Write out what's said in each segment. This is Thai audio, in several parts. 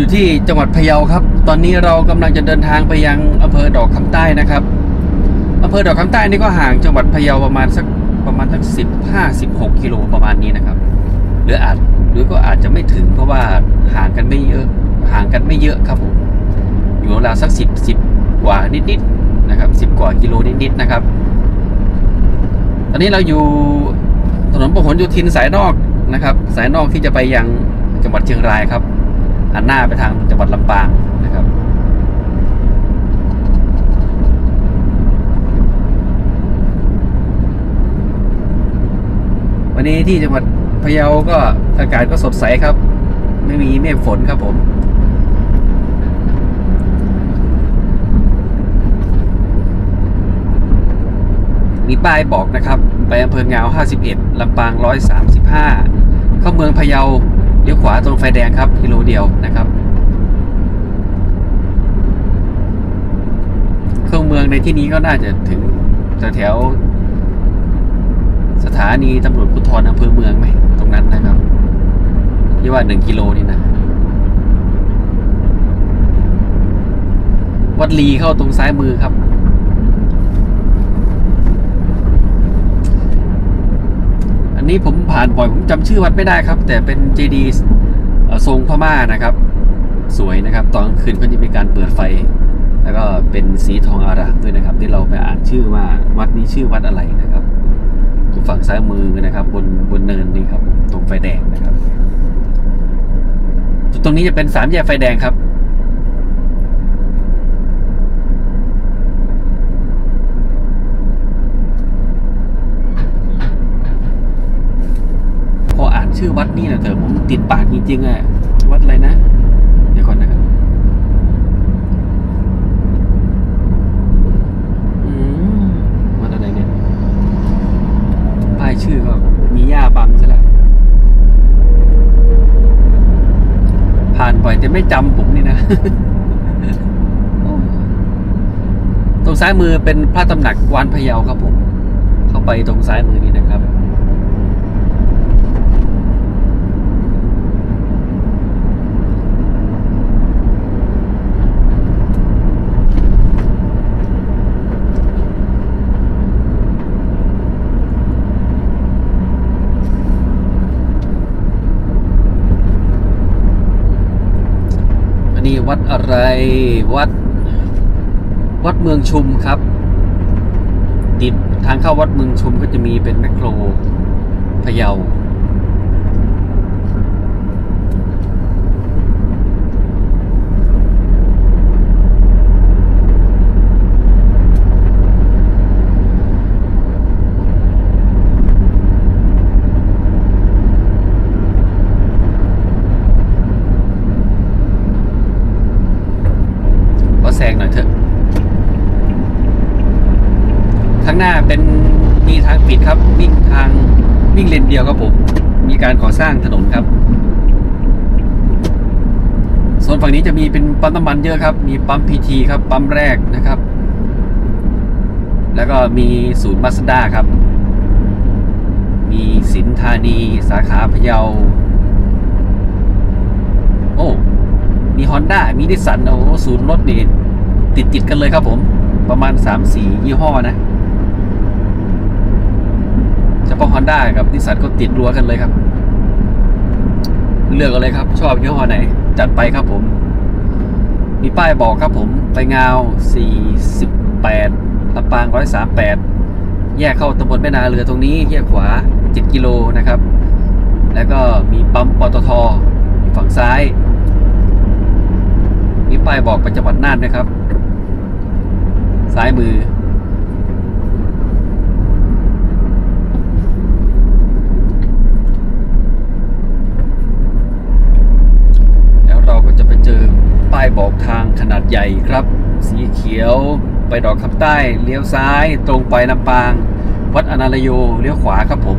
อยู่ที่จังหวัดพะเยาครับ ตอนนี้เรากำลังจะเดินทางไปยังอำเภอดอกคำใต้นะครับอำเภอดอกคำใต้นี่ก็ห่างจังหวัดพะเยาประมาณสักประมาณสักสิบห้าสิบหกกิโลประมาณนี้นะครับ หรืออาจหรือก็อาจจะไม่ถึงเพราะว่าห่างกันไม่เยอะห่างกันไม่เยอะครับผมอยู่ราวสักสิบสิบกว่านิดๆนะครับสิบกว่ากิโลนิดๆนะครับ ตอนนี้เราอยู่ถนนพหลโยธินสายนอกนะครับ สายนอกที่จะไปยังจังหวัดเชียงรายครับ หันหน้าไปทางจังหวัดลำปางนะครับ วันนี้ที่จังหวัดพะเยาก็อากาศก็สดใสครับ ไม่มีเมฆฝนครับผมมีป้ายบอกนะครับ ไปอำเภอเงา51 ลำปาง 135 เข้าเมืองพะเยา ลี้ยวขวาตรงไฟแดงครับกิโลเดียวนะครับ เครื่องเมืองในที่นี้ก็น่าจะถึงแถวสถานีตำรวจภูธรอำเภอเมืองไหมตรงนั้นนะครับที่ว่าหนึ่งกิโลนี่นะ วัดลีเข้าตรงซ้ายมือครับ อั นี้ผมผ่านบ่อยผมจำชื่อวัดไม่ได้ครับ แต่เป็นเจดีย์ทรงพม่านะครับ สวยนะครับ ตอนกลางคืนก็จะมีการเปิดไฟ แล้วก็เป็นสีทองอารามด้วยนะครับ ที่เราไปอ่านชื่อว่าวัดนี้ชื่อวัดอะไรนะครับอยู่ฝั่งซ้ายมือนะครับ บนบนเนินนี่ครับ ตรงไฟแดงนะครับจุดตรงนี้จะเป็นสามแยกไฟแดงครับ พออ่าน ชื่อวัดนี่นะเถอะผมติดปากจริงๆอะวัดอะไรนะ เดี๋ยวก่อนนะครับวัดอะไรเนี่ยป้ายชื่อก็มีหญ้าบังซะแล้วผ่านบ่อยแต่ไม่จำผมนี่นะตรงซ้ายมือเป็นพระตำหนักกวานพะเยาครับผม เข้าไปตรงซ้ายมือนี้นะครับ อันนี้ วัดอะไร วัด วัดเมืองชุมครับ ติดทางเข้าวัดเมืองชุมก็จะมีเป็นแมคโครพะเยา ก็แซงหน่อยเถอะ ข้างหน้าเป็นมีทางปิดครับ วิ่งทางวิ่งเลนเดียวครับผม มีการก่อ สร้างถนนครับโซนฝั่งนี้จะมีเป็นปั๊มน้ำมันเยอะครับ มีปั๊มพีทีครับปั๊มแรกนะครับ แล้วก็มีศูนย์มาสด้าครับ มีสินธานีสาขาพะเยา โอ้ มีฮอนด้ามีนิสสันโอ้ศูนย์รถนี่ติดติดกันเลยครับผม ประมาณ 3-4 ยี่ห้อนะเฉพาะฮอนด้ากับนิสสันก็ติดรัวกันเลยครับ เลือกเอาเลยครับ ชอบยี่ห้อไหน จัดไปครับผม มีป้ายบอกครับผม ไปงาว 48ลำปาง 138 แยกเข้าตำบลแม่นาเรือตรงนี้แยกขวา 7 กิโลนะครับ แล้วก็มีปั๊มปตทอยู่ฝั่งซ้าย มีป้ายบอกไปจังหวัดน่านนะครับ ซ้ายมือ แล้วเราก็จะไปเจอป้ายบอกทางขนาด ใหญ่ครับ สีเขียวไปดอกคำใต้ เลี้ยวซ้าย ตรงไปลำปาง วัดอนาลโย เลี้ยวขวาครับผม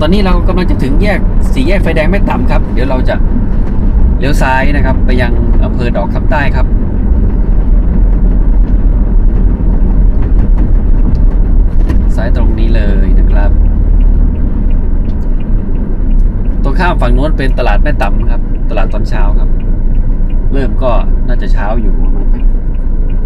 ตอนนี้เรากำลังจะถึงแยกสี่แยกไฟแดงแม่ต่ำครับ เดี๋ยวเราจะเลี้ยวซ้ายนะครับ ไปยังอำเภอดอกคำใต้ครับ ถ้าฝั่งโน้นเป็นตลาดแม่ตำครับ ตลาดตอนเช้าครับ เริ่มก็น่าจะเช้าอยู่ประมาณ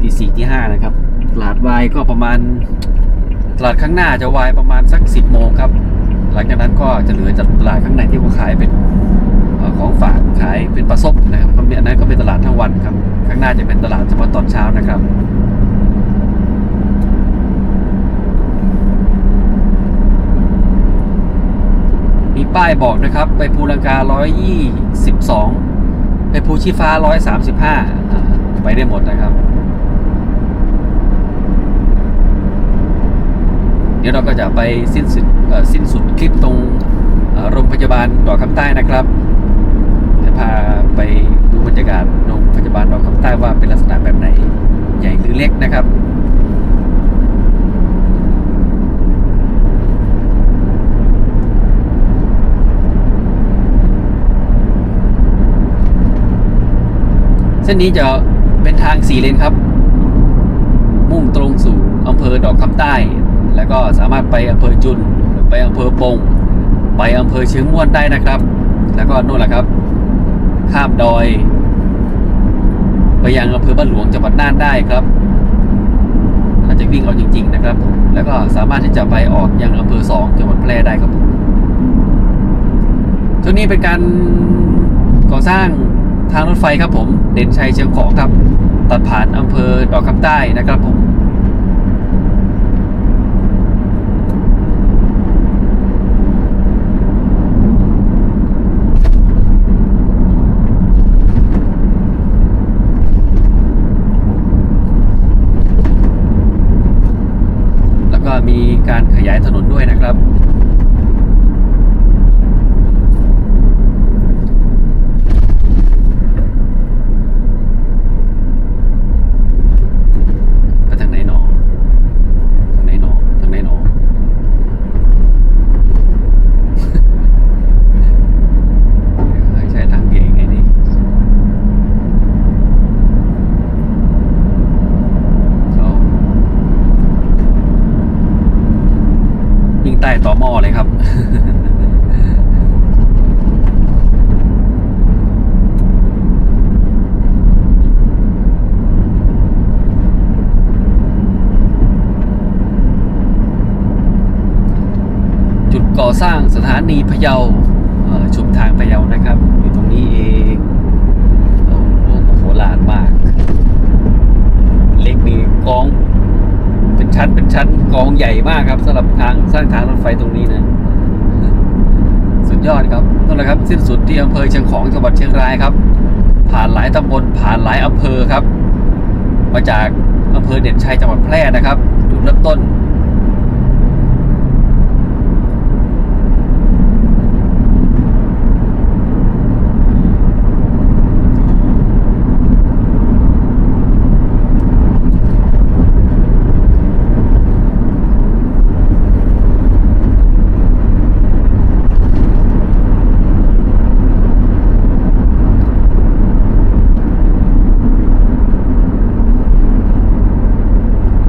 ตีสี่ที่ห้านะครับ ตลาดวายก็ประมาณ ตลาดข้างหน้าจะวายประมาณสักสิบโมงครับ หลังจากนั้นก็จะเหลือจากตลาดข้างในที่เขาขายเป็นของฝากขายเป็นปลาส้มนะครับก็มีอันนั้นก็เป็นตลาดทั้งวันครับ ข้างหน้าจะเป็นตลาดเฉพาะตอนเช้านะครับ มีป้ายบอกนะครับ ไปภูลังกา 122 ไปภูชีฟ้า 135 ไปได้หมดนะครับ เดี๋ยวเราก็จะไปสิ้นสุดสิ้นสุดคลิปตรงโรงพยาบาลดอกคำใต้นะครับ จะพาไปดูบรรยากาศโรงพยาบาลดอกคำใต้ว่าเป็นลักษณะแบบไหน ใหญ่หรือเล็กนะครับ เส้นนี้จะเป็นทางสี่เลนครับ มุ่งตรงสู่อำเภอดอกคำใต้ แล้วก็สามารถไปอำเภอจุน ไปอำเภอปง ไปอำเภอเชียงม่วนได้นะครับ แล้วก็นู่นแหละครับ ข้ามดอย ไปยังอำเภอบ้านหลวงจังหวัดน่านได้ครับถ้าจะวิ่งเอาจริง ๆ นะครับ แล้วก็สามารถที่จะไปออกยังอำเภอสองจังหวัดแพร่ได้ครับช่วงนี้เป็นการก่อสร้าง ทางรถไฟครับผม เด่นชัยเชียงของครับ ตัดผ่านอำเภอดอกคำใต้นะครับผมแล้วก็มีการขยายถนนด้วยนะครับ ไปทางไหนหนอทางไหนหนอทางไหนหนอ ใช้ทางเก่งไงนี่เขายิงใต้ต่อหม้อเลยครับ จุดก่อสร้างสถานีพะเยาชุมทางพะเยานะครับ อยู่ตรงนี้เองโอ้โหโหลานมาก เล็กมีกอง ชั้นเป็นชั้นกองใหญ่มากครับสำหรับทางสร้างทางรถไฟตรงนี้นะสุดยอดครับนั่นแหละครับ สิ้นสุดที่อำเภอเชียงของจังหวัดเชียงรายครับ ผ่านหลายตำบลผ่านหลายอำเภอครับ มาจากอำเภอเด่นชัยจังหวัดแพร่นะครับจุดเริ่มต้น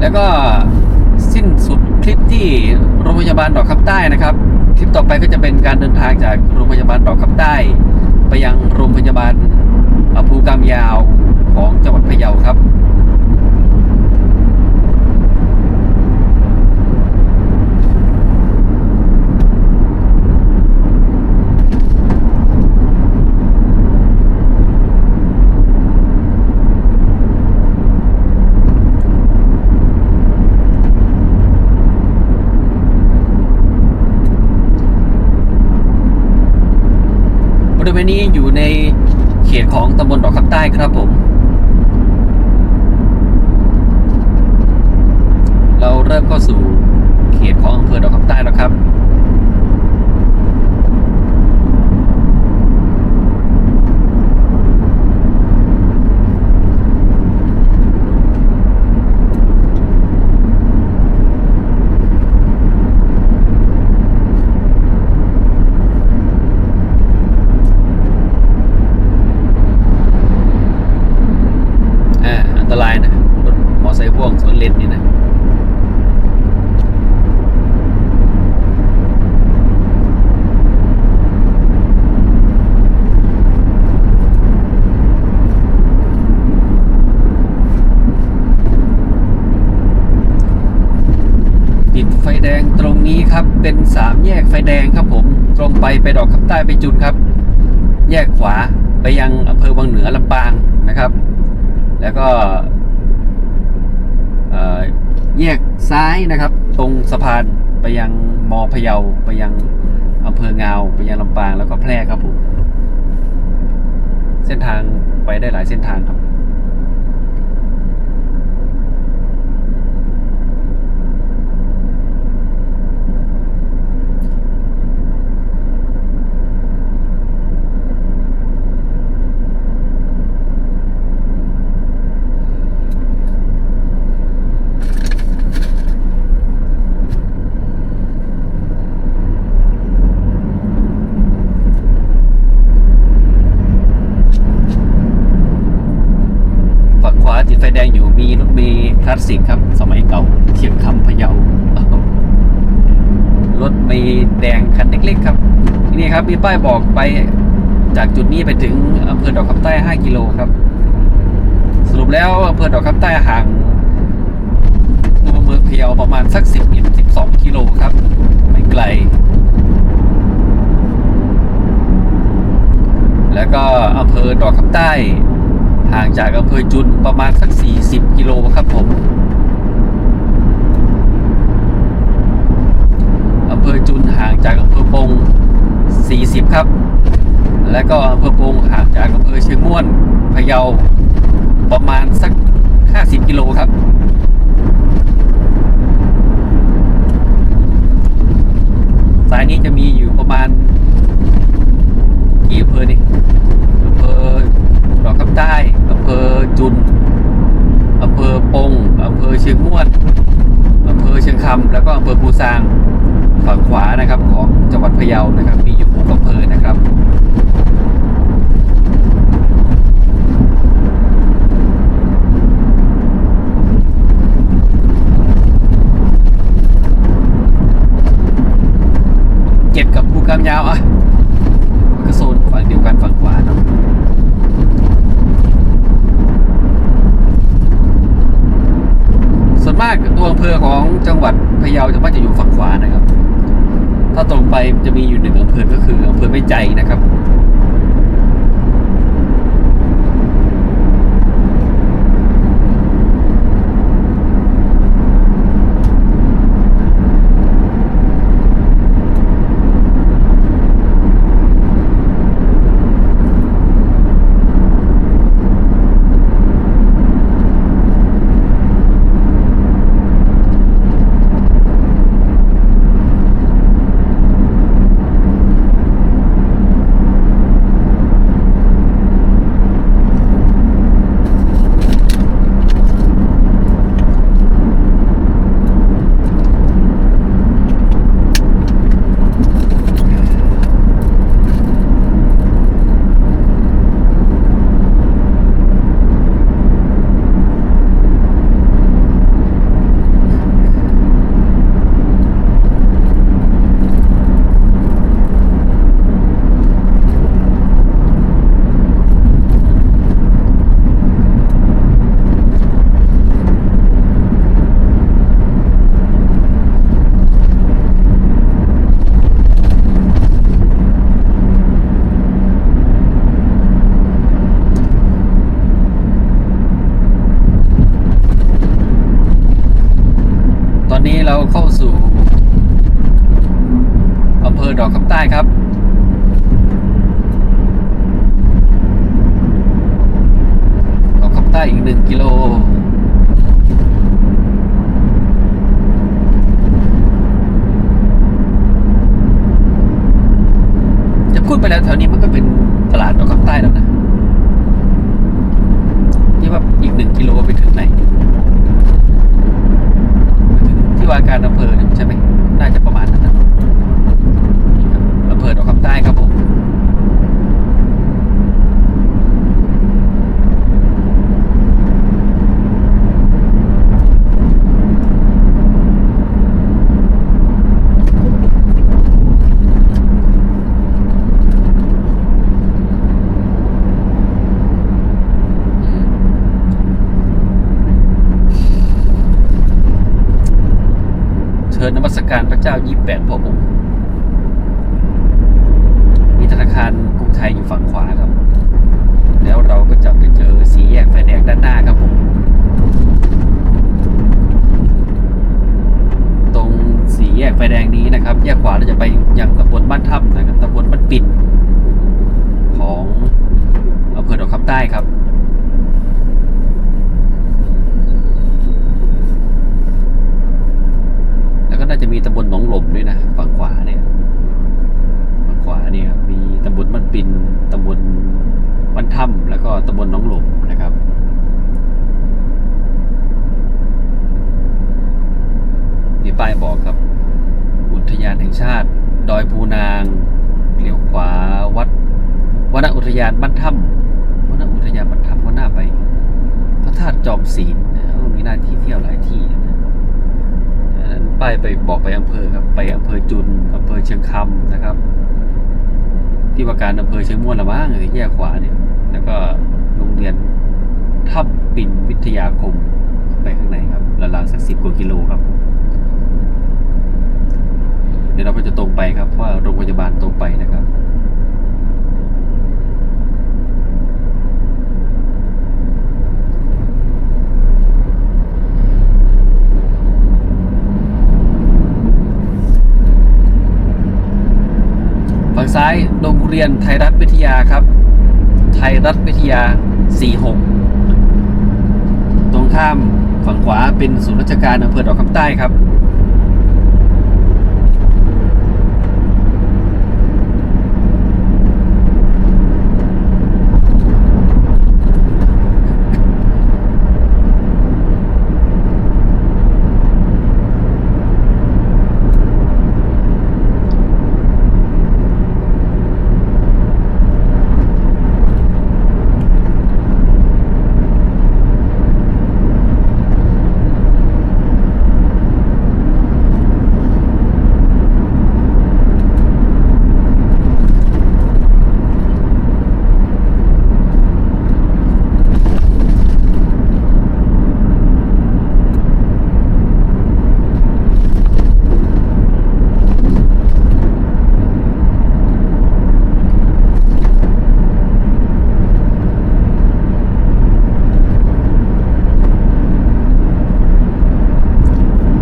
แล้วก็สิ้นสุดคลิปที่โรงพยาบาลดอกคำใต้นะครับ คลิปต่อไปก็จะเป็นการเดินทางจากโรงพยาบาลดอกคำใต้ ไปยังโรงพยาบาลอภูกามยาวของจังหวัดพะเยาครับ วณนี้อยู่ในเขตของตำบลดอกคำใต้ครับผม เราเริ่มเข้าสู่เขตของอำเภอดอกคำใต้แล้วครับันตรายนะรถมอไซค์พ่วงสวนเลนนี่นะนี้ครับเป็นสามแยกไฟแดงครับผม ตรงไปไปดอกคำใต้ไปจุนครับ แยกขวาไปยังอำเภอวังเหนือลำปางนะครับ แล้วก็แยกซ้ายนะครับ ตรงสะพานไปยังมอพะเยาไปยังอำเภองาวไปยังลำปางแล้วก็แพร่ครับผมเส้นทางไปได้หลายเส้นทางครับ ฝั่งขวาติดไฟแดงอยู่มีรถเม ลาสสิกครับ สมัยเก่าเทียมคำพะเยารถมล์แดงคันเล็กๆครับนี่ครับมีป้ายบอกไปจากจุดนี้ไปถึงอำเภอดอกคำใต้ 5 กิโลครับ สรุปแล้วอำเภอดอกคำใต้ห่างตัวเมืองพะเยาประมาณสัก 10 12 กิโลครับ ไม่ไกล แล้วก็อำเภอดอกคำใต้ ห่างจากอำเภอจุนประมาณสัก 40 กิโลครับผมอำเภอจุนห่างจากอำเภอปง 40 ครับ และก็อำเภอปงห่างจากอำเภอเชียงม่วนพะเยาประมาณสัก 50 กิโลครับสายนี้จะมีอยู่ประมาณกี่อำเภอนี่ ดอกคำใต้อำเภอจุนอำเภอปงอำเภอเชียงม่วนอำเภอเชียงคำแล้วก็อำเภอปูซางฝั่งขวานะครับของจังหวัดพะเยานะครับมีอยู่หกอำเภอนะครับเก็บกับภูกามยาวอะมันก็โซนฝั่งเดียวกันฝั่งขวาเนาะส่วนมากตัวอำเภอของจังหวัดพะเยาจะมักจะอยู่ฝั่งขวานะครับ ถ้าตรงไปจะมีอยู่หนึ่งอำเภอก็คืออำเภอแม่ใจนะครับ ตอนนี้เราเข้าสู่อำเภอดอกคำใต้ครับ ใต้อีกหนึ่งกิโลจะพูดไปแล้วแถวนี้มันก็เป็นตลาดดอกคำใต้แล้วนะ ที่ว่าอีกหนึ่งกิโลไปถึงไหน ถึงที่ว่าการอำเภอเนี่ยใช่ไหม น่าจะประมาณนั้นนะนี่ครับอำเภอดอกคำใต้ครับผม เธ ญนมัส การพระเจ้า 28พระองค์มีธนาคารกรุงไทยอยู่ฝั่งขวาครับ แล้วเราก็จะไปเจอสีแยกไฟแดงด้านหน้าครับผม ตรงสีแยกไฟแดงนี้นะครับ แยกขวาเราจะไปยังตำบลบ้านถ้ำนะครับตำบลบ้านปิ่นของอำเภอดอกคำใต้ครับ แล้วก็น่า จะมีตำบลหนองหล่มด้วยนะฝั่งขวาเนี่ยฝั่งขวาเนี่ยครับมีตำบลบ้านปินตำบลบ้านถ้ำแล้วก็ตำบลหนองหล่มนะครับมีป้ายบอกครับ อุทยานแห่งชาติ ดอยภูนางเลี้ยวขวาวัดวนอุทยานบ้านถ้ำวนอุทยานบ้านถ้ำก็น่าไปพระธาตุจอมศีลมีหน้าที่เที่ยวหลายที่นะ ป้ายไปบอกไปอำเภอครับไปอำเภอจุนอำเภอเชียงคำนะครับ ที่ว่าการอำเภอเชียงม่วนละบ้างหรือแยกขวาเนี่ย แล้วก็โรงเรียนทับปินวิทยาคมเข้าไปข้างในครับราวๆสักสิบกว่ากิโลครับ เดี๋ยวเราก็จะตรงไปครับเพราะว่าโรงพยาบาลตรงไปนะครับ ฝั่ง ซ้ายโรงเรียนไทยรัฐวิทยาครับ ไทยรัฐวิทยา 46 ตรงข้ามฝั่งขวาเป็นศูนย์ราชการอำเภอดอกคำใต้ครับ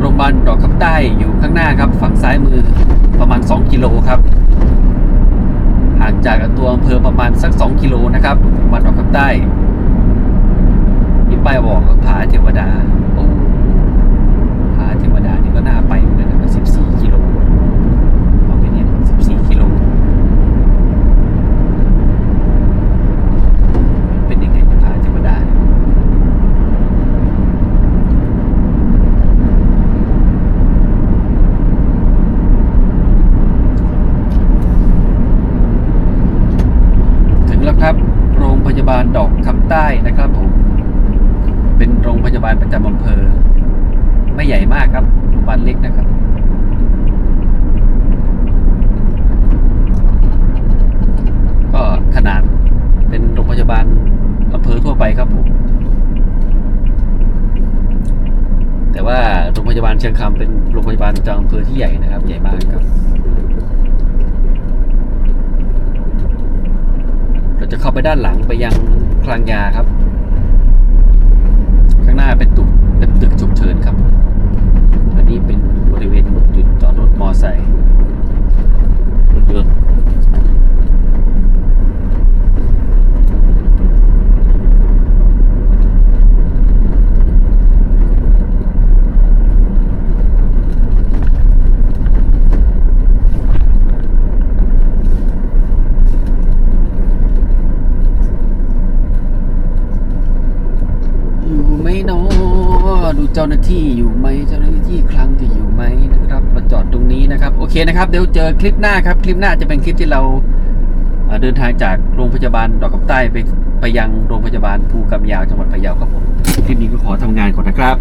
โรงพยาบาลดอกคำใต้อยู่ข้างหน้าครับ ฝั่งซ้ายมือประมาณ 2 กิโลครับ ห่างจากตัวอำเภอประมาณสัก 2 กิโลนะครับโรงพยาบาลดอกคำ ใต้มีป้ายบอกว่าผาเทวดาโอ้ผาเทวดานี่ก็น่าไปเหมือนกันนะครับ14 กิโลเอาไปเนี่ย14 กิโล เป็นยังไงผาเทวดาเนี่ย ถึงแล้วครับ โรงพยาบาลดอกคำใต้นะครับผม เป็นโรงพยาบาลประจำอำเภอ ไม่ใหญ่มากครับโรงพยาบาลเล็กนะครับ ก็ขนาดเป็นโรงพยาบาลอำเภอทั่วไปครับผม แต่ว่าโรงพยาบาลเชียงคำเป็นโรงพยาบาลประจำอำเภอที่ใหญ่นะครับ ใหญ่มากครับ เราจะเข้าไปด้านหลังไปยังคลังยาครับ ข้างหน้าเป็นตึกเป็นตึกฉุกเฉินครับ อันนี้เป็นบริเวณจุดจอดรถมอไซค์รถยนต์อยู่ไหมเนาะดู เจ้าหน้าที่อยู่ไหมเจ้าหน้าที่คลังจะอยู่ไหมนะครับมาจอดตรงนี้นะครับโอเคนะครับเดี๋ยวเจอคลิปหน้าครับคลิปหน้าจะเป็นคลิปที่เราเดินทางจากโรงพยาบาลดอกกับใต้ไปไปยังโรงพยาบาลภูกำยาวจังหวัดพะเยาครับผมคลิปนี้ก็ขอทำงานก่อนนะครับ